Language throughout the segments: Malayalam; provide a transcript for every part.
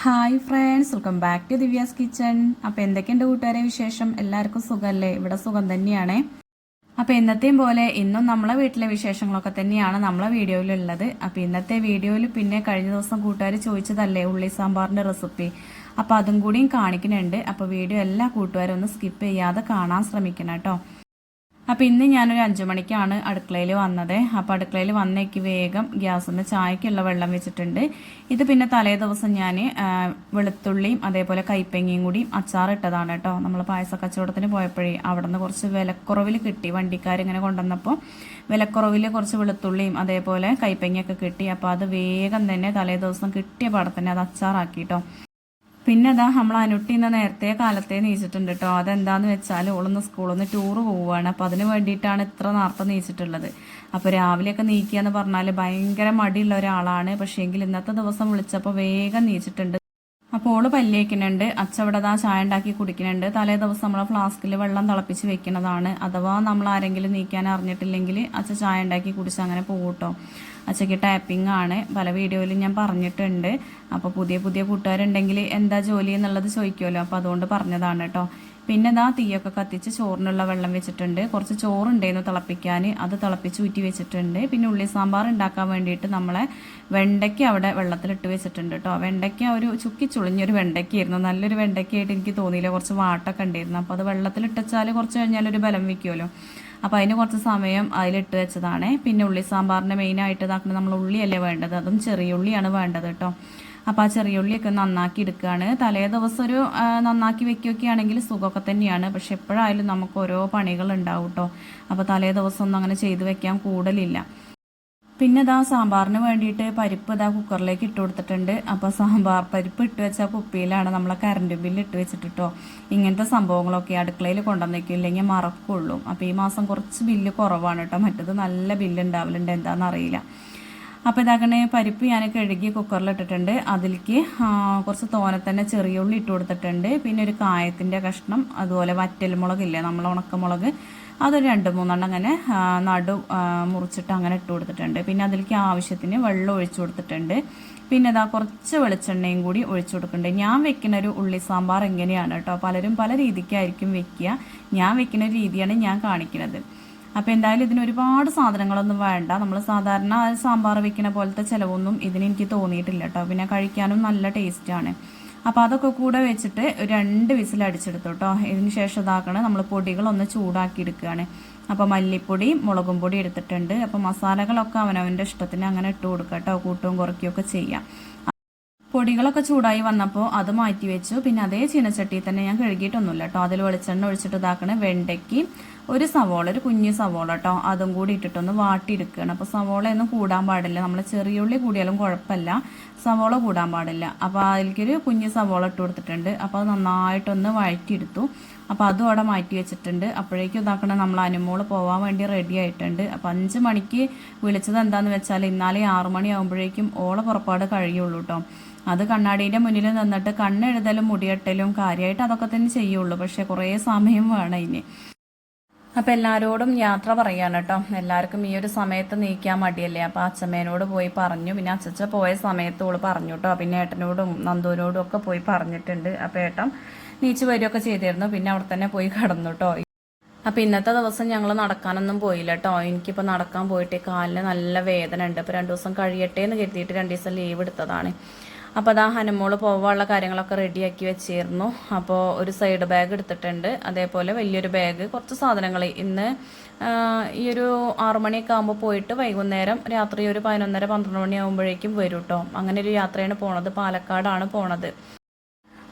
Hi friends welcome back to Divya's kitchen അപ്പോൾ എന്തൊക്കെയുണ്ട് കൂട്ടുകാരെ വിശേഷം? എല്ലാവർക്കും സുഖമല്ലേ ഇവിടെ സുഖം തന്നെയാണ്. അപ്പോൾ ഇന്നത്തെയും പോലെ ഇന്നും നമ്മളെ വീട്ടിലെ വിശേഷങ്ങളൊക്കെ തന്നെയാണ് നമ്മളെ വീഡിയോയിലുള്ളത്. അപ്പോൾ ഇന്നത്തെ വീഡിയോയിൽ പിന്നെ കഴിഞ്ഞ ദിവസം കൂട്ടുകാർ ചോദിച്ചതല്ലേ ഉള്ളി സാമ്പാറിന്റെ റെസിപ്പി? അപ്പോൾ അതും കൂടിയും കാണിക്കുന്നുണ്ട്. അപ്പോൾ വീഡിയോ എല്ലാ കൂട്ടുകാരും ഒന്ന് സ്കിപ്പ് ചെയ്യാതെ കാണാൻ ശ്രമിക്കണം കേട്ടോ. അപ്പോൾ ഇന്ന് ഞാനൊരു അഞ്ചു മണിക്കാണ് അടുക്കളയിൽ വന്നത്. അപ്പോൾ അടുക്കളയിൽ വന്നേക്ക് വേഗം ഗ്യാസിൽ നിന്ന് ചായക്കുള്ള വെള്ളം വെച്ചിട്ടുണ്ട്. ഇത് പിന്നെ തലേ ദിവസം ഞാൻ വെളുത്തുള്ളിയും അതേപോലെ കൈപ്പങ്ങിയും കൂടി അച്ചാറിട്ടതാണ് കേട്ടോ. നമ്മൾ പായസ കച്ചവടത്തിന് പോയപ്പോഴേ അവിടെ നിന്ന് കുറച്ച് വിലക്കുറവിൽ കിട്ടി വണ്ടിക്കാരിങ്ങനെ കൊണ്ടുവന്നപ്പോൾ വിലക്കുറവിൽ കുറച്ച് വെളുത്തുള്ളിയും അതേപോലെ കൈപ്പങ്ങിയൊക്കെ കിട്ടി. അപ്പോൾ അത് വേഗം തന്നെ തലേ ദിവസം കിട്ടിയ പാടത്തന്നെ അത് അച്ചാറാക്കി കേട്ടോ. പിന്നെ അതാ നമ്മൾ അനുട്ടി നേരത്തെ കാലത്തെ നീച്ചിട്ടുണ്ട് കേട്ടോ അതെന്താന്ന് വെച്ചാൽ ഓളൊന്ന് സ്കൂളിൽ നിന്ന് ടൂറ് പോവുകയാണ് അപ്പം അതിന് വേണ്ടിയിട്ടാണ് ഇത്ര നേരത്തെ നീച്ചിട്ടുള്ളത്. അപ്പോൾ രാവിലെയൊക്കെ നീക്കുക പറഞ്ഞാൽ ഭയങ്കര മടിയുള്ള ഒരാളാണ്. പക്ഷേ എങ്കിൽ ഇന്നത്തെ ദിവസം വിളിച്ചപ്പോൾ വേഗം നീച്ചിട്ടുണ്ട്. അപ്പോൾ ഓൾ പല്ലേക്കുന്നുണ്ട്. അച്ചവിടെ ദാ ചായ ഉണ്ടാക്കി കുടിക്കുന്നുണ്ട്. തലേ ദിവസം നമ്മൾ ഫ്ലാസ്കിൽ വെള്ളം തിളപ്പിച്ച് വെക്കുന്നതാണ്. അഥവാ നമ്മൾ ആരെങ്കിലും നീക്കാൻ അറിഞ്ഞിട്ടില്ലെങ്കിൽ അച്ഛ ചായ ഉണ്ടാക്കി കുടിച്ച് അങ്ങനെ പോകട്ടോ അച്ഛക്ക് ടാപ്പിംഗ് ആണ്. പല വീഡിയോയിലും ഞാൻ പറഞ്ഞിട്ടുണ്ട്. അപ്പോൾ പുതിയ പുതിയ കൂട്ടുകാരുണ്ടെങ്കിൽ എന്താ ജോലി എന്നുള്ളത് ചോദിക്കുമല്ലോ. അപ്പോൾ അതുകൊണ്ട് പറഞ്ഞതാണ് കേട്ടോ. പിന്നെ ഇതാ തീയൊക്കെ കത്തിച്ച് ചോറിനുള്ള വെള്ളം വെച്ചിട്ടുണ്ട്. കുറച്ച് ചോറുണ്ടായിരുന്നു തിളപ്പിക്കാൻ. അത് തിളപ്പിച്ച് ഊറ്റി വെച്ചിട്ടുണ്ട്. പിന്നെ ഉള്ളി സാമ്പാർ ഉണ്ടാക്കാൻ വേണ്ടിയിട്ട് നമ്മളെ വെണ്ടയ്ക്ക അവിടെ വെള്ളത്തിലിട്ട് വെച്ചിട്ടുണ്ട് കേട്ടോ. വെണ്ടയ്ക്ക ഒരു ചുക്കി ചുളിഞ്ഞൊരു വെണ്ടയ്ക്കായിരുന്നു നല്ലൊരു വെണ്ടയ്ക്കായിട്ട് എനിക്ക് തോന്നിയില്ല. കുറച്ച് വാട്ടൊക്കെ ഉണ്ടായിരുന്നു. അപ്പോൾ അത് വെള്ളത്തിലിട്ടാൽ കുറച്ച് കഴിഞ്ഞാൽ ഒരു ബലം വയ്ക്കുമല്ലോ. അപ്പോൾ അതിന് കുറച്ച് സമയം അതിലിട്ട് വെച്ചതാണ്. പിന്നെ ഉള്ളി സാമ്പാറിന്റെ മെയിനായിട്ട് ഇതാക്കുന്നത് നമ്മൾ ഉള്ളിയല്ലേ വേണ്ടത്? അതും ചെറിയ ഉള്ളിയാണ് വേണ്ടത് കേട്ടോ. അപ്പോൾ ആ ചെറിയ ഉള്ളിയൊക്കെ നന്നാക്കി എടുക്കുകയാണ് തലേ ദിവസം ഒരു നന്നാക്കി വെക്കുകയൊക്കെ ആണെങ്കിൽ സുഖമൊക്കെ തന്നെയാണ്. പക്ഷെ എപ്പോഴായാലും നമുക്ക് ഓരോ പണികൾ ഉണ്ടാവും കേട്ടോ അപ്പോൾ തലേ ദിവസം ഒന്നും അങ്ങനെ ചെയ്തു വെക്കാൻ കൂടലില്ല. പിന്നെ ഇതാ സാമ്പാറിന് വേണ്ടിയിട്ട് പരിപ്പ് ഇതാ കുക്കറിലേക്ക് ഇട്ട് കൊടുത്തിട്ടുണ്ട്. അപ്പോൾ സാമ്പാർ പരിപ്പ് ഇട്ട് വെച്ച കുപ്പിയിലാണ് നമ്മളെ കറണ്ട് ബില്ല് ഇട്ട് വെച്ചിട്ടിട്ടോ ഇങ്ങനത്തെ സംഭവങ്ങളൊക്കെ അടുക്കളയിൽ കൊണ്ടുവന്നേക്കും ഇല്ലെങ്കിൽ മറക്കുള്ളൂ. അപ്പോൾ ഈ മാസം കുറച്ച് ബില്ല് കുറവാണ് കേട്ടോ മറ്റത് നല്ല ബില്ല് ഉണ്ടാവലുണ്ട് എന്താണെന്നറിയില്ല അപ്പോൾ ഇതാക്കണേ പരിപ്പ് ഞാൻ കഴുകി കുക്കറിൽ ഇട്ടിട്ടുണ്ട്. അതിലേക്ക് കുറച്ച് തോനെ തന്നെ ചെറിയ ഉള്ളി ഇട്ട് കൊടുത്തിട്ടുണ്ട്. പിന്നെ ഒരു കായത്തിന്റെ കഷ്ണം അതുപോലെ വറ്റൽമുളകില്ലേ നമ്മൾ ഉണക്കമുളക്. അതൊരു രണ്ട് മൂന്നെണ്ണം അങ്ങനെ നടു മുറിച്ചിട്ട് അങ്ങനെ ഇട്ട് കൊടുത്തിട്ടുണ്ട്. പിന്നെ അതിലേക്ക് ആവശ്യത്തിന് വെള്ളം ഒഴിച്ചു കൊടുത്തിട്ടുണ്ട്. പിന്നെ ഇതാ കുറച്ച് വെളിച്ചെണ്ണയും കൂടി ഒഴിച്ചു കൊടുക്കുന്നുണ്ട്. ഞാൻ വെക്കുന്ന ഒരു ഉള്ളി സാമ്പാർ എങ്ങനെയാണ് കേട്ടോ. പലരും പല രീതിക്കായിരിക്കും വെക്കുക. ഞാൻ വെക്കുന്ന രീതിയാണ് ഞാൻ കാണിക്കുന്നത്. അപ്പോൾ എന്തായാലും ഇതിന് ഒരുപാട് സാധനങ്ങളൊന്നും വേണ്ട. നമ്മൾ സാധാരണ സാമ്പാർ വെക്കുന്ന പോലത്തെ ചിലവൊന്നും ഇതിന് എനിക്ക് തോന്നിയിട്ടില്ല കേട്ടോ പിന്നെ കഴിക്കാനും നല്ല ടേസ്റ്റാണ് അപ്പോൾ അതൊക്കെ കൂടെ വെച്ചിട്ട് രണ്ട് വിസിൽ അടിച്ചെടുത്തു കേട്ടോ ഇതിന് ശേഷം ഇതാക്കണം നമ്മൾ പൊടികളൊന്ന് ചൂടാക്കി എടുക്കുകയാണ് അപ്പോൾ മല്ലിപ്പൊടി മുളകും പൊടി എടുത്തിട്ടുണ്ട്. അപ്പോൾ മസാലകളൊക്കെ അവനവന്റെ ഇഷ്ടത്തിന് അങ്ങനെ ഇട്ട് കൊടുക്കുക കേട്ടോ കൂട്ടവും കുറയ്ക്കുകയൊക്കെ ചെയ്യാം. പൊടികളൊക്കെ ചൂടായി വന്നപ്പോൾ അത് മാറ്റി വെച്ചു. പിന്നെ അതേ ചീനച്ചട്ടി തന്നെ ഞാൻ കഴുകിയിട്ടൊന്നുമില്ല കേട്ടോ. അതിൽ വെളിച്ചെണ്ണ ഒഴിച്ചിട്ട് ഇതാക്കണ വെണ്ടയ്ക്ക് ഒരു സവോള ഒരു കുഞ്ഞു സവോള കേട്ടോ. അതും കൂടി ഇട്ടിട്ടൊന്ന് വാട്ടിയെടുക്കുകയാണ്. അപ്പോൾ സവോളയൊന്നും കൂടാൻ പാടില്ല. നമ്മൾ ചെറിയ ഉള്ളി കൂടിയാലും കുഴപ്പമില്ല. സവോള കൂടാൻ പാടില്ല. അപ്പോൾ അതിലേക്കൊരു കുഞ്ഞു സവോള ഇട്ട് കൊടുത്തിട്ടുണ്ട്. അപ്പോൾ അത് നന്നായിട്ടൊന്ന് വഴറ്റിയെടുത്തു. അപ്പോൾ അതും അവിടെ മാറ്റി വെച്ചിട്ടുണ്ട്. അപ്പോഴേക്കും ഇതാക്കണ നമ്മൾ അനുമോൾ പോകാൻ വേണ്ടി റെഡി ആയിട്ടുണ്ട്. അപ്പോൾ അഞ്ച് മണിക്ക് വിളിച്ചത് എന്താണെന്ന് വെച്ചാൽ ഇന്നാലെ ആറു മണി ആകുമ്പോഴേക്കും ഓളെ പുറപ്പാട് കഴിയുള്ളൂ കേട്ടോ. അത് കണ്ണാടീന്റെ മുന്നിൽ നിന്നിട്ട് കണ്ണെഴുതലും മുടിയട്ടലും കാര്യമായിട്ട് അതൊക്കെ തന്നെ ചെയ്യുള്ളൂ. പക്ഷേ കുറേ സമയം വേണം ഇനി. അപ്പം എല്ലാവരോടും യാത്ര പറയാണ് കേട്ടോ. എല്ലാവർക്കും ഈ ഒരു സമയത്ത് നീക്കാൻ മടിയല്ലേ? അപ്പം അച്ഛമ്മേനോട് പോയി പറഞ്ഞു. പിന്നെ അച്ഛച്ച പോയ സമയത്ത് ഓൾ പറഞ്ഞു കേട്ടോ. പിന്നെ ഏട്ടനോടും നന്ദുവിനോടും ഒക്കെ പോയി പറഞ്ഞിട്ടുണ്ട്. അപ്പം ഏട്ടൻ നീച്ച് വരികയൊക്കെ ചെയ്തിരുന്നു. പിന്നെ അവിടെ തന്നെ പോയി കടന്നു കേട്ടോ. അപ്പം ഇന്നത്തെ ദിവസം ഞങ്ങൾ നടക്കാനൊന്നും പോയില്ല കേട്ടോ. എനിക്കിപ്പോൾ നടക്കാൻ പോയിട്ട് കാലിന് നല്ല വേദന ഉണ്ട് അപ്പോൾ രണ്ട് ദിവസം കഴിയട്ടെ എന്ന് കരുതിയിട്ട് രണ്ട് ദിവസം ലീവ് എടുത്തതാണ്. അപ്പോൾ അതാ ഹനമോൾ പോവാനുള്ള കാര്യങ്ങളൊക്കെ റെഡിയാക്കി വെച്ചിരുന്നു. അപ്പോൾ ഒരു സൈഡ് ബാഗ് എടുത്തിട്ടുണ്ട്. അതേപോലെ വലിയൊരു ബാഗ് കുറച്ച് സാധനങ്ങൾ. ഇന്ന് ഈ ഒരു ആറു മണിയൊക്കെ ആകുമ്പോൾ പോയിട്ട് വൈകുന്നേരം രാത്രി ഒരു പതിനൊന്നര പന്ത്രണ്ട് മണിയാകുമ്പോഴേക്കും വരും കേട്ടോ അങ്ങനെ ഒരു യാത്രയാണ് പോണത്. പാലക്കാടാണ് പോണത്.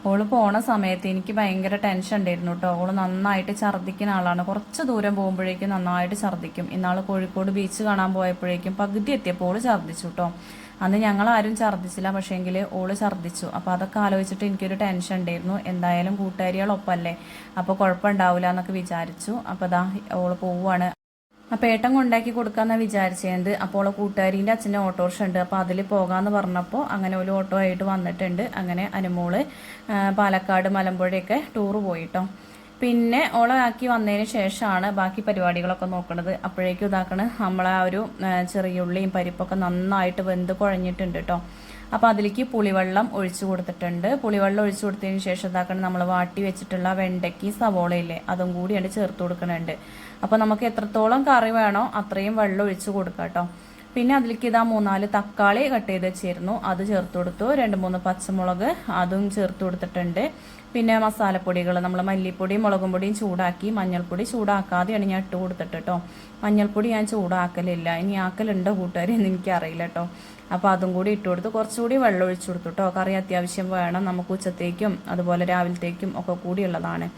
ഓൾ പോണ സമയത്ത് എനിക്ക് ഭയങ്കര ടെൻഷൻ ഉണ്ടായിരുന്നു കേട്ടോ ഓൾ നന്നായിട്ട് ഛർദ്ദിക്കുന്ന ആളാണ്. കുറച്ച് ദൂരം പോകുമ്പോഴേക്കും നന്നായിട്ട് ഛർദ്ദിക്കും. ഇന്നാൾ കോഴിക്കോട് ബീച്ച് കാണാൻ പോയപ്പോഴേക്കും പകുതി എത്തിയപ്പോൾ ഓൾ ഛർദ്ദിച്ചു കേട്ടോ അന്ന് ഞങ്ങൾ ആരും ഛർദ്ദിച്ചില്ല പക്ഷേങ്കിൽ ഓൾ ഛർദ്ദിച്ചു. അപ്പോൾ അതൊക്കെ ആലോചിച്ചിട്ട് എനിക്കൊരു ടെൻഷൻ ഉണ്ടായിരുന്നു. എന്തായാലും കൂട്ടുകാരികളൊപ്പമല്ലേ അപ്പോൾ കുഴപ്പമുണ്ടാവില്ല എന്നൊക്കെ വിചാരിച്ചു. അപ്പോൾ അതാ ഓൾ പോവുകയാണ് അപ്പോൾ ഏട്ടൻ കൊണ്ടാക്കി കൊടുക്കാമെന്നാണ് വിചാരിച്ചത് അപ്പോൾ കൂട്ടുകാരീന്റെ അച്ഛന്റെ ഓട്ടോറിക്ഷ ഉണ്ട്. അപ്പോൾ അതിൽ പോകാമെന്ന് പറഞ്ഞപ്പോൾ അങ്ങനെ ഒരു ഓട്ടോ ആയിട്ട് വന്നിട്ടുണ്ട്. അങ്ങനെ അനുമോൾ പാലക്കാട് മലമ്പുഴയൊക്കെ ടൂറ് പോയിട്ടോ. പിന്നെ ഓളാക്കി വന്നതിന് ശേഷമാണ് ബാക്കി പരിപാടികളൊക്കെ നോക്കുന്നത് അപ്പോഴേക്കും ഇതാക്കണ് നമ്മളെ ആ ഒരു ചെറിയ ഉള്ളിയും പരിപ്പൊക്കെ നന്നായിട്ട് വെന്ത് കുഴഞ്ഞിട്ടുണ്ട് കേട്ടോ അപ്പോൾ അതിലേക്ക് പുളിവെള്ളം ഒഴിച്ചു കൊടുത്തിട്ടുണ്ട്. പുളിവെള്ളം ഒഴിച്ചു കൊടുത്തതിന് ശേഷം ഇതാക്കണം നമ്മൾ വാട്ടി വെച്ചിട്ടുള്ള വെണ്ടയ്ക്ക് സവോളയില്ലേ അതും കൂടിയാണ് ചേർത്ത് കൊടുക്കുന്നുണ്ട് അപ്പോൾ നമുക്ക് എത്രത്തോളം കറി വേണോ അത്രയും വെള്ളം ഒഴിച്ചു കൊടുക്കാം കേട്ടോ പിന്നെ അതിലേക്ക് ഇതാ മൂന്നാൽ തക്കാളി കട്ട് ചെയ്ത് വെച്ചിരുന്നു. അത് ചേർത്ത് കൊടുത്തു. രണ്ട് മൂന്ന് പച്ചമുളക് അതും ചേർത്ത് കൊടുത്തിട്ടുണ്ട്. പിന്നെ മസാലപ്പൊടികൾ നമ്മൾ മല്ലിപ്പൊടിയും മുളകും പൊടിയും ചൂടാക്കി മഞ്ഞൾപ്പൊടി ചൂടാക്കാതെയാണ് ഞാൻ ഇട്ട് കൊടുത്തിട്ട് കേട്ടോ മഞ്ഞൾപ്പൊടി ഞാൻ ചൂടാക്കലില്ല. ഇനി ആക്കലുണ്ടോ എന്ന് എനിക്കറിയില്ല കേട്ടോ അപ്പോൾ അതും കൂടി ഇട്ട് കൊടുത്ത്. കുറച്ചുകൂടി വെള്ളം ഒഴിച്ചു കൊടുത്തു കേട്ടോ കറി അത്യാവശ്യം വേണം നമുക്ക് ഉച്ചത്തേക്കും അതുപോലെ രാവിലത്തേക്കും ഒക്കെ കൂടിയുള്ളതാണ്.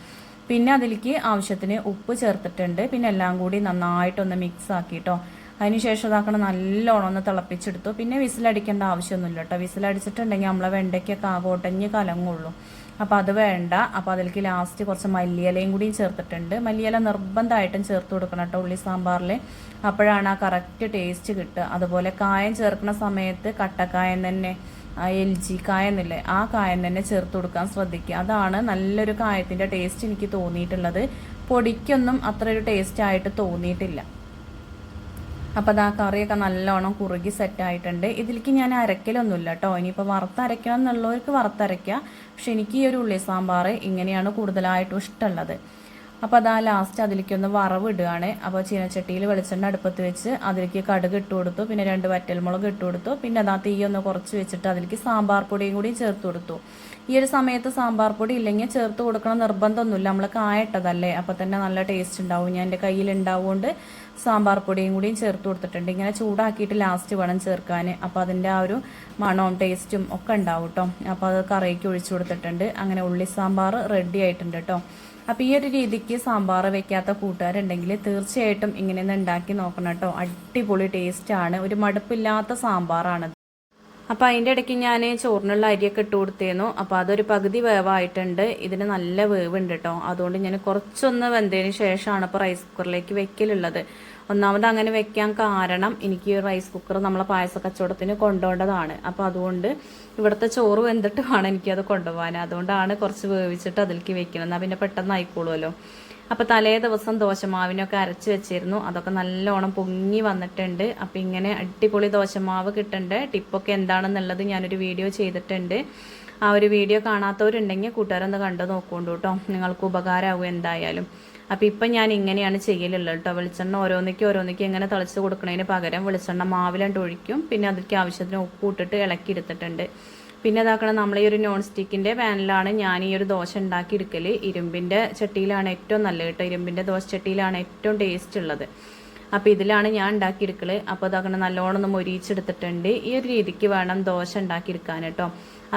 പിന്നെ അതിലേക്ക് ആവശ്യത്തിന് ഉപ്പ് ചേർത്തിട്ടുണ്ട്. പിന്നെ എല്ലാം കൂടി നന്നായിട്ടൊന്ന് മിക്സ് ആക്കി കേട്ടോ അതിനുശേഷം ഇതാക്കണം നല്ലോണം ഒന്ന് തിളപ്പിച്ചെടുത്തു. പിന്നെ വിസിലടിക്കേണ്ട ആവശ്യമൊന്നുമില്ല കേട്ടോ. വിസിലടിച്ചിട്ടുണ്ടെങ്കിൽ നമ്മളെ വെണ്ടയ്ക്കൊക്കെ ആകോട്ടഞ്ഞ് കലങ്ങുള്ളൂ. അപ്പോൾ അത് വേണ്ട. അപ്പോൾ അതിലേക്ക് ലാസ്റ്റ് കുറച്ച് മല്ലിയിലയും കൂടിയും ചേർത്തിട്ടുണ്ട്. മല്ലിയില നിർബന്ധമായിട്ടും ചേർത്ത് കൊടുക്കണം കേട്ടോ ഉള്ളി സാമ്പാറിൽ അപ്പോഴാണ് ആ കറക്റ്റ് ടേസ്റ്റ് കിട്ടുക. അതുപോലെ കായം ചേർക്കുന്ന സമയത്ത് കട്ടക്കായം തന്നെ എൽ ജി കായം എന്നില്ലേ ആ കായം തന്നെ ചേർത്ത് കൊടുക്കാൻ ശ്രദ്ധിക്കുക. അതാണ് നല്ലൊരു കായത്തിന്റെ ടേസ്റ്റ് എനിക്ക് തോന്നിയിട്ടുള്ളത്. പൊടിക്കൊന്നും അത്ര ഒരു ടേസ്റ്റ് ആയിട്ട് തോന്നിയിട്ടില്ല. അപ്പോൾ അത് ആ കറിയൊക്കെ നല്ലോണം കുറുകി സെറ്റായിട്ടുണ്ട് ഇതിലേക്ക് ഞാൻ അരക്കലൊന്നുമില്ല കേട്ടോ ഇനിയിപ്പോൾ വറുത്തരയ്ക്കണം എന്നുള്ളവർക്ക് വറുത്തരയ്ക്കുക പക്ഷെ എനിക്ക് ഈ ഒരു ഉള്ളി സാമ്പാർ ഇങ്ങനെയാണ് കൂടുതലായിട്ടും ഇഷ്ടമുള്ളത്. അപ്പോൾ അതാ ലാസ്റ്റ് അതിലേക്ക് ഒന്ന് വറവ് ഇടുകയാണ്. അപ്പോൾ ചീനച്ചട്ടിയിൽ വെളിച്ചെണ്ണ അടുപ്പത്ത് വെച്ച് അതിലേക്ക് കടുക് ഇട്ട് കൊടുത്തു. പിന്നെ രണ്ട് വറ്റൽമുളക് ഇട്ട് കൊടുത്തു. പിന്നെ അതാ തീ ഒന്ന് കുറച്ച് വെച്ചിട്ട് അതിലേക്ക് സാമ്പാർ പൊടിയും കൂടി ചേർത്ത് കൊടുത്തു. ഈ ഒരു സമയത്ത് സാമ്പാർ പൊടി ഇല്ലെങ്കിൽ ചേർത്ത് കൊടുക്കണം നിർബന്ധമൊന്നുമില്ല. നമ്മൾ കായട്ടതല്ലേ അപ്പോൾ തന്നെ നല്ല ടേസ്റ്റ് ഉണ്ടാവും. ഞാൻ എന്റെ കയ്യിൽ ഉണ്ടാവുകൊണ്ട് സാമ്പാർ പൊടിയും കൂടിയും ചേർത്ത് കൊടുത്തിട്ടുണ്ട്. ഇങ്ങനെ ചൂടാക്കിയിട്ട് ലാസ്റ്റ് വേണം ചേർക്കാൻ അപ്പോൾ അതിന്റെ ആ ഒരു മണവും ടേസ്റ്റും ഒക്കെ ഉണ്ടാവും കേട്ടോ അപ്പോൾ അത് കറിക്ക് ഒഴിച്ചു കൊടുത്തിട്ടുണ്ട്. അങ്ങനെ ഉള്ളി സാമ്പാർ റെഡി ആയിട്ടുണ്ട് കേട്ടോ അപ്പോൾ ഈ ഒരു രീതിക്ക് സാമ്പാർ വെക്കാത്ത കൂട്ടുകാരുണ്ടെങ്കിൽ തീർച്ചയായിട്ടും ഇങ്ങനെ ഉണ്ടാക്കി നോക്കണം കേട്ടോ അടിപൊളി ടേസ്റ്റാണ് ഒരു മടുപ്പില്ലാത്ത സാമ്പാറാണ് അപ്പോൾ അതിന്റെ ഇടയ്ക്ക് ഞാൻ ചോറിനുള്ള അരിയൊക്കെ ഇട്ട് കൊടുത്തേന്നു അപ്പോൾ അതൊരു പകുതി വേവായിട്ടുണ്ട്. ഇതിന് നല്ല വേവുണ്ട് കേട്ടോ അതുകൊണ്ട് ഞാൻ കുറച്ചൊന്ന് വെന്തതിന് ശേഷമാണ് ഇപ്പോൾ റൈസ് കുക്കറിലേക്ക് വെക്കലുള്ളത്. ഒന്നാമത് അങ്ങനെ വെക്കാൻ കാരണം എനിക്ക് റൈസ് കുക്കർ നമ്മളെ പായസ കച്ചവടത്തിന് കൊണ്ടുപോകേണ്ടതാണ് അപ്പോൾ അതുകൊണ്ട് ഇവിടുത്തെ ചോറ് വെന്തിട്ട് വേണം എനിക്കത് കൊണ്ടുപോകാൻ അതുകൊണ്ടാണ് കുറച്ച് വേവിച്ചിട്ട് അതിലേക്ക് വെക്കുന്നത്. എന്നാൽ പിന്നെ പെട്ടെന്ന് ആയിക്കോളുമല്ലോ അപ്പോൾ തലേ ദിവസം ദോശമാവിനൊക്കെ അരച്ച് വെച്ചിരുന്നു. അതൊക്കെ നല്ലോണം പൊങ്ങി വന്നിട്ടുണ്ട്. അപ്പോൾ ഇങ്ങനെ അടിപൊളി ദോശമാവ് കിട്ടേണ്ട. ടിപ്പൊക്കെ എന്താണെന്നുള്ളത് ഞാനൊരു വീഡിയോ ചെയ്തിട്ടുണ്ട്. ആ ഒരു വീഡിയോ കാണാത്തവരുണ്ടെങ്കിൽ കൂട്ടുകാരൊന്ന് കണ്ടു നോക്കുകൊണ്ടു കേട്ടോ നിങ്ങൾക്ക് ഉപകാരമാകും എന്തായാലും. അപ്പോൾ ഇപ്പം ഞാൻ ഇങ്ങനെയാണ് ചെയ്യലുള്ളത് കേട്ടോ വെളിച്ചെണ്ണ ഓരോന്നിക്ക് ഓരോന്നിക്ക് ഇങ്ങനെ തളിച്ച് കൊടുക്കുന്നതിന് പകരം വെളിച്ചെണ്ണ മാവിലണ്ട് ഒഴിക്കും. പിന്നെ അതിലേക്ക് ആവശ്യത്തിന് ഉപ്പ് ഇട്ടിട്ട് ഇളക്കി എടുത്തിട്ടുണ്ട് പിന്നെ ഇതാക്കണം നമ്മൾ ഈ ഒരു നോൺ സ്റ്റിക്കിന്റെ പാനിലാണ് ഞാൻ ഈ ഒരു ദോശ ഉണ്ടാക്കി എടുക്കൽ ഇരുമ്പിന്റെ ചട്ടിയിലാണ് ഏറ്റവും നല്ലത് കേട്ടോ. ഇരുമ്പിന്റെ ദോശ ചട്ടിയിലാണ് ഏറ്റവും ടേസ്റ്റ് ഉള്ളത്. അപ്പോൾ ഇതിലാണ് ഞാൻ ഉണ്ടാക്കിയെടുക്കൽ അപ്പോൾ അതാക്കണം നല്ലോണം ഒന്ന് മൊരിയിച്ചെടുത്തിട്ടുണ്ട്. ഈ ഒരു രീതിക്ക് വേണം ദോശ ഉണ്ടാക്കിയെടുക്കാൻ കേട്ടോ.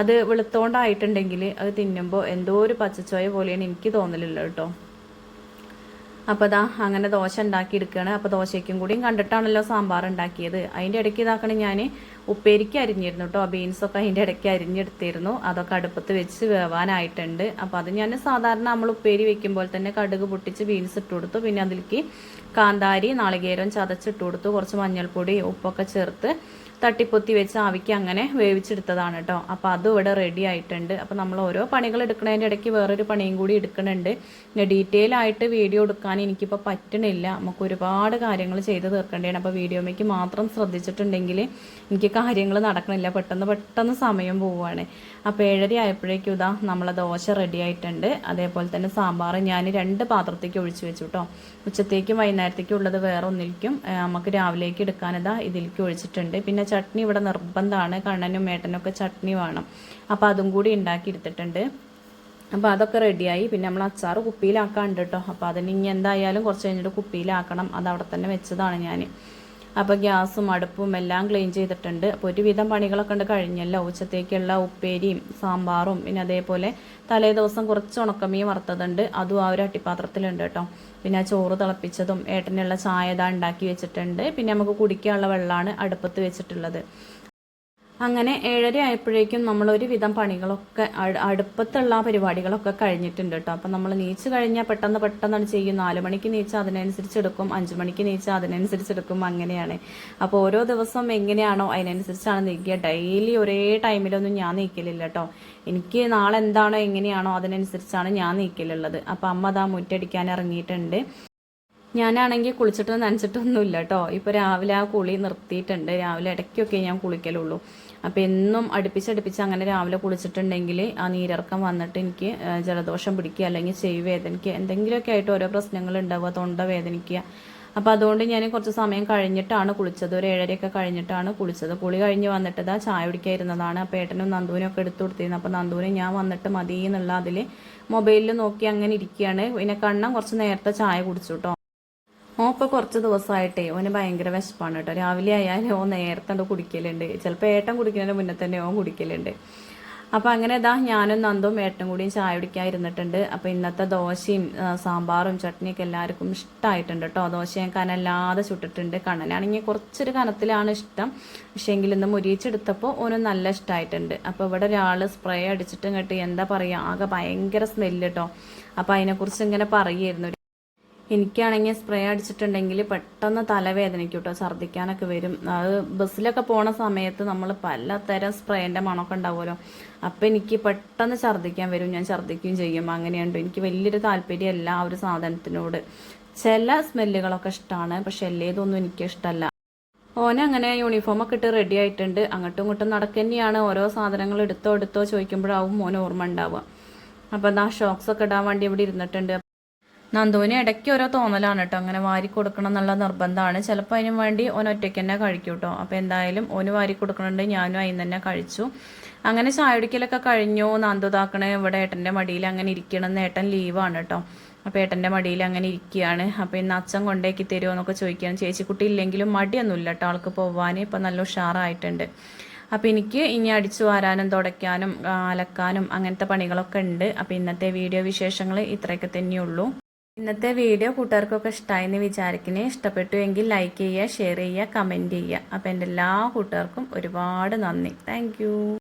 അത് വെളുത്തോണ്ടായിട്ടുണ്ടെങ്കിൽ അത് തിന്നുമ്പോൾ എന്തോ ഒരു പച്ചച്ചോയ പോലെയാണ് എനിക്ക് തോന്നലുള്ളത് കേട്ടോ. അപ്പോൾ ഇതാ അങ്ങനെ ദോശ ഉണ്ടാക്കി എടുക്കുകയാണ് അപ്പോൾ ദോശയ്ക്കും കൂടിയും കണ്ടിട്ടാണല്ലോ സാമ്പാർ ഉണ്ടാക്കിയത്. അതിന്റെ ഇടയ്ക്ക് ഇതാക്കണം ഞാൻ ഉപ്പേരിക്ക് അരിഞ്ഞിരുന്നു കേട്ടോ ബീൻസൊക്കെ അതിന്റെ ഇടയ്ക്ക് അരിഞ്ഞെടുത്തിരുന്നു. അതൊക്കെ അടുപ്പത്ത് വെച്ച് വേവാനായിട്ടുണ്ട്. അപ്പോൾ അത് ഞാൻ സാധാരണ നമ്മൾ ഉപ്പേരി വെക്കുമ്പോൾ തന്നെ കടുക് പൊട്ടിച്ച് ബീൻസ് ഇട്ട് കൊടുത്തു. പിന്നെ അതിലേക്ക് കാന്താരി നാളികേരം ചതച്ചിട്ട് കൊടുത്തു. കുറച്ച് മഞ്ഞൾപ്പൊടി ഉപ്പൊക്കെ ചേർത്ത് തട്ടിപ്പൊത്തി വെച്ച് ആവിക്ക് അങ്ങനെ വേവിച്ചെടുത്തതാണ് കേട്ടോ. അപ്പോൾ അതും ഇവിടെ റെഡി ആയിട്ടുണ്ട്. അപ്പോൾ നമ്മൾ ഓരോ പണികൾ എടുക്കുന്നതിന്റെ ഇടയ്ക്ക് വേറൊരു പണിയും കൂടി എടുക്കുന്നുണ്ട്. പിന്നെ ഡീറ്റെയിൽ ആയിട്ട് വീഡിയോ എടുക്കാൻ എനിക്കിപ്പോൾ പറ്റണില്ല. നമുക്ക് ഒരുപാട് കാര്യങ്ങൾ ചെയ്ത് തീർക്കേണ്ടതാണ്. അപ്പോൾ വീഡിയോമേക്ക് മാത്രം ശ്രദ്ധിച്ചിട്ടുണ്ടെങ്കിൽ എനിക്ക് കാര്യങ്ങൾ നടക്കണില്ല. പെട്ടെന്ന് പെട്ടെന്ന് സമയം പോവുകയാണ്. അപ്പോൾ ഏഴര ആയപ്പോഴേക്കും ഇതാ നമ്മളെ ദോശ റെഡി ആയിട്ടുണ്ട്. അതേപോലെ തന്നെ സാമ്പാർ ഞാൻ രണ്ട് പാത്രത്തേക്ക് ഒഴിച്ചു വെച്ചു കേട്ടോ. ഉച്ചത്തേക്കും വൈകുന്നേരത്തേക്കും ഉള്ളത് വേറെ ഒന്നിരിക്കും നമുക്ക് രാവിലേക്ക് എടുക്കാനിതാ ഇതിലേക്ക് ഒഴിച്ചിട്ടുണ്ട്. പിന്നെ ചട്നി ഇവിടെ നിർബന്ധമാണ്. കണ്ണനും മേട്ടനും ഒക്കെ ചട്നി വേണം. അപ്പോൾ അതും കൂടി ഉണ്ടാക്കി എടുത്തിട്ടുണ്ട് അപ്പോൾ അതൊക്കെ റെഡിയായി. പിന്നെ നമ്മൾ അച്ചാർ കുപ്പിയിലാക്കാണ്ട് കേട്ടോ അപ്പോൾ അതിന് ഇനി എന്തായാലും കുറച്ച് കഴിഞ്ഞിട്ട് കുപ്പിയിലാക്കണം. അത് അവിടെ തന്നെ വെച്ചതാണ് ഞാൻ അപ്പോൾ ഗ്യാസും അടുപ്പും എല്ലാം ക്ലീൻ ചെയ്തിട്ടുണ്ട്. അപ്പോൾ ഒരുവിധം പണികളൊക്കെ ഉണ്ട് കഴിഞ്ഞല്ലോ. ഉച്ചത്തേക്കുള്ള ഉപ്പേരിയും സാമ്പാറും. പിന്നെ അതേപോലെ തലേ ദിവസം കുറച്ച് ഉണക്കമീൻ വറുത്തതുണ്ട്. അതും ആ ഒരു അട്ടിപ്പാത്രത്തിലുണ്ട് കേട്ടോ. പിന്നെ ചോറ് തിളപ്പിച്ചതും ഏട്ടനുള്ള ചായ ഇതാ ഉണ്ടാക്കി വെച്ചിട്ടുണ്ട്. പിന്നെ നമുക്ക് കുടിക്കാനുള്ള വെള്ളമാണ് അടുപ്പത്ത് വെച്ചിട്ടുള്ളത്. അങ്ങനെ ഏഴര ആയപ്പോഴേക്കും നമ്മൾ ഒരുവിധം പണികളൊക്കെ അടുപ്പത്തുള്ള പരിപാടികളൊക്കെ കഴിഞ്ഞിട്ടുണ്ട് കേട്ടോ. അപ്പം നമ്മൾ നീച്ച് കഴിഞ്ഞാൽ പെട്ടെന്ന് പെട്ടെന്നാണ് ചെയ്യും. നാല് മണിക്ക് നീച്ച അതിനനുസരിച്ച് എടുക്കും അഞ്ച് മണിക്ക് നീച്ച അതിനനുസരിച്ച് എടുക്കും അങ്ങനെയാണ്. അപ്പോൾ ഓരോ ദിവസം എങ്ങനെയാണോ അതിനനുസരിച്ചാണ് നീക്കുക. ഡെയിലി ഒരേ ടൈമിലൊന്നും ഞാൻ നീക്കലില്ല കേട്ടോ. എനിക്ക് നാളെ എന്താണോ എങ്ങനെയാണോ അതിനനുസരിച്ചാണ് ഞാൻ നീക്കലുള്ളത്. അപ്പം അമ്മ അതാ മുറ്റടിക്കാൻ ഇറങ്ങിയിട്ടുണ്ട്. ഞാനാണെങ്കിൽ കുളിച്ചിട്ട് നനച്ചിട്ടൊന്നുമില്ല കേട്ടോ. ഇപ്പോൾ രാവിലെ ആ കുളി നിർത്തിയിട്ടുണ്ട്. രാവിലെ ഇടയ്ക്കൊക്കെ ഞാൻ കുളിക്കലുള്ളൂ. അപ്പോൾ എന്നും അടുപ്പിച്ചടുപ്പിച്ച് അങ്ങനെ രാവിലെ കുളിച്ചിട്ടുണ്ടെങ്കിൽ ആ നീരിറക്കം വന്നിട്ട് എനിക്ക് ജലദോഷം പിടിക്കുക അല്ലെങ്കിൽ ചെവി വേദനിക്കുക എന്തെങ്കിലുമൊക്കെ ആയിട്ട് ഓരോ പ്രശ്നങ്ങൾ ഉണ്ടാവുക തൊണ്ട വേദനിക്കുക. അപ്പോൾ അതുകൊണ്ട് ഞാൻ കുറച്ച് സമയം കഴിഞ്ഞിട്ടാണ് കുളിച്ചത്. ഒരു ഏഴരയൊക്കെ കഴിഞ്ഞിട്ടാണ് കുളിച്ചത്. കുളി കഴിഞ്ഞ് വന്നിട്ട് ഇതാ ചായ കുടിക്കാതിരുന്നതാണ്. അപ്പോൾ ഏട്ടനും നന്ദുവിനും ഒക്കെ എടുത്തു കൊടുത്തിരുന്നു. അപ്പോൾ നന്ദുവിന് ഞാൻ വന്നിട്ട് മതി എന്നുള്ള അതിൽ മൊബൈലിൽ നോക്കി അങ്ങനെ ഇരിക്കുകയാണ്. പിന്നെ കണ്ണം കുറച്ച് നേരത്തെ ചായ കുടിച്ചു കേട്ടോ. ഓൻ ഇപ്പോൾ കുറച്ച് ദിവസമായിട്ടേ ഓന് ഭയങ്കര വിശപ്പാണ് കേട്ടോ. രാവിലെ ആയാലും ഓൻ നേരത്തെ കുടിക്കലുണ്ട്. ചിലപ്പോൾ ഏട്ടൻ കുടിക്കുന്നതിന് മുന്നേ തന്നെ ഓൻ കുടിക്കലുണ്ട്. അപ്പോൾ അങ്ങനെ ഇതാ ഞാനും നന്ദും ഏട്ടനും കൂടിയും ചായ കുടിക്കാൻ ഇരുന്നിട്ടുണ്ട്. അപ്പോൾ ഇന്നത്തെ ദോശയും സാമ്പാറും ചട്നിയൊക്കെ എല്ലാവർക്കും ഇഷ്ടമായിട്ടുണ്ട് കേട്ടോ. ദോശ ഞാൻ കനല്ലാതെ ചുട്ടിട്ടുണ്ട്. കണ്ണനാണെങ്കിൽ കുറച്ചൊരു കനത്തിലാണ് ഇഷ്ടം. പക്ഷേ എങ്കിൽ ഇന്ന് മുരിച്ചെടുത്തപ്പോൾ ഓന് നല്ല ഇഷ്ടമായിട്ടുണ്ട് അപ്പോൾ ഇവിടെ ഒരാൾ സ്പ്രേ അടിച്ചിട്ടും ഇങ്ങോട്ട് എന്താ പറയുക ആകെ ഭയങ്കര സ്മെല്ല് കേട്ടോ. അപ്പോൾ അതിനെക്കുറിച്ച് ഇങ്ങനെ പറയുമായിരുന്നു എനിക്കാണെങ്കിൽ സ്പ്രേ അടിച്ചിട്ടുണ്ടെങ്കിൽ പെട്ടെന്ന് തലവേദനയ്ക്ക് കേട്ടോ ഛർദ്ദിക്കാനൊക്കെ വരും. അത് ബസ്സിലൊക്കെ പോണ സമയത്ത് നമ്മൾ പലതരം സ്പ്രേന്റെ മണമൊക്കെ ഉണ്ടാവുമല്ലോ. അപ്പം എനിക്ക് പെട്ടെന്ന് ഛർദ്ദിക്കാൻ വരും ഞാൻ ഛർദ്ദിക്കുകയും ചെയ്യും. അങ്ങനെയുണ്ട്. എനിക്ക് വലിയൊരു താല്പര്യമല്ല ആ ഒരു സാധനത്തിനോട്. ചില സ്മെല്ലുകളൊക്കെ ഇഷ്ടമാണ് പക്ഷെ എല്ലേതൊന്നും എനിക്ക് ഇഷ്ടമല്ല. ഓനെ അങ്ങനെ യൂണിഫോമൊക്കെ ഇട്ട് റെഡി ആയിട്ടുണ്ട്. അങ്ങോട്ടും ഇങ്ങോട്ടും നടക്കന്നെയാണ് ഓരോ സാധനങ്ങൾ എടുത്തോ എടുത്തോ ചോദിക്കുമ്പോഴാവും മോന് ഓർമ്മ ഉണ്ടാവുക. അപ്പോൾ എന്താ ഷോക്സ് ഒക്കെ ഇടാൻ വേണ്ടി ഇവിടെ ഇരുന്നിട്ടുണ്ട്. നന്ദുവിന് ഇടയ്ക്ക് ഓരോ തോന്നലാണ് കേട്ടോ അങ്ങനെ വാരി കൊടുക്കണം എന്നുള്ള നിർബന്ധമാണ്. ചിലപ്പോൾ അതിനും വേണ്ടി ഓൻ ഒറ്റയ്ക്ക് തന്നെ കഴിക്കും കേട്ടോ അപ്പോൾ എന്തായാലും ഓന് വാരി കൊടുക്കണുണ്ട്. ഞാനും അതിന് തന്നെ കഴിച്ചു. അങ്ങനെ ചായ കുടിക്കലൊക്കെ കഴിഞ്ഞു. നന്ദു താക്കണേ ഇവിടെ ഏട്ടന്റെ മടിയിൽ അങ്ങനെ ഇരിക്കണമെന്ന് ഏട്ടൻ ലീവാണ് കേട്ടോ അപ്പോൾ ഏട്ടന്റെ മടിയിൽ അങ്ങനെ ഇരിക്കുകയാണ് അപ്പോൾ ഇന്ന് അച്ഛൻ കൊണ്ടേക്ക് തരുമോ എന്നൊക്കെ ചോദിക്കുകയാണ്. ചേച്ചിക്കുട്ടി ഇല്ലെങ്കിലും മടിയൊന്നുമില്ല കേട്ടോ ആൾക്ക് പോവാൻ. ഇപ്പം നല്ല ഉഷാറായിട്ടുണ്ട്. അപ്പോൾ എനിക്ക് ഇനി അടിച്ചു വാരാനും തുടയ്ക്കാനും അലക്കാനും അങ്ങനത്തെ പണികളൊക്കെ ഉണ്ട്. അപ്പോൾ ഇന്നത്തെ വീഡിയോ വിശേഷങ്ങൾ ഇത്രയൊക്കെ തന്നെയുള്ളൂ. ഇന്നത്തെ വീഡിയോ കൂട്ടുകാർക്കൊക്കെ ഇഷ്ടമായെന്ന് വിചാരിക്കണേ. ഇഷ്ടപ്പെട്ടു എങ്കിൽ ലൈക്ക് ചെയ്യുക ഷെയർ ചെയ്യുക കമന്റ് ചെയ്യുക. അപ്പോൾ എന്റെ എല്ലാ കൂട്ടുകാർക്കും ഒരുപാട് നന്ദി. താങ്ക്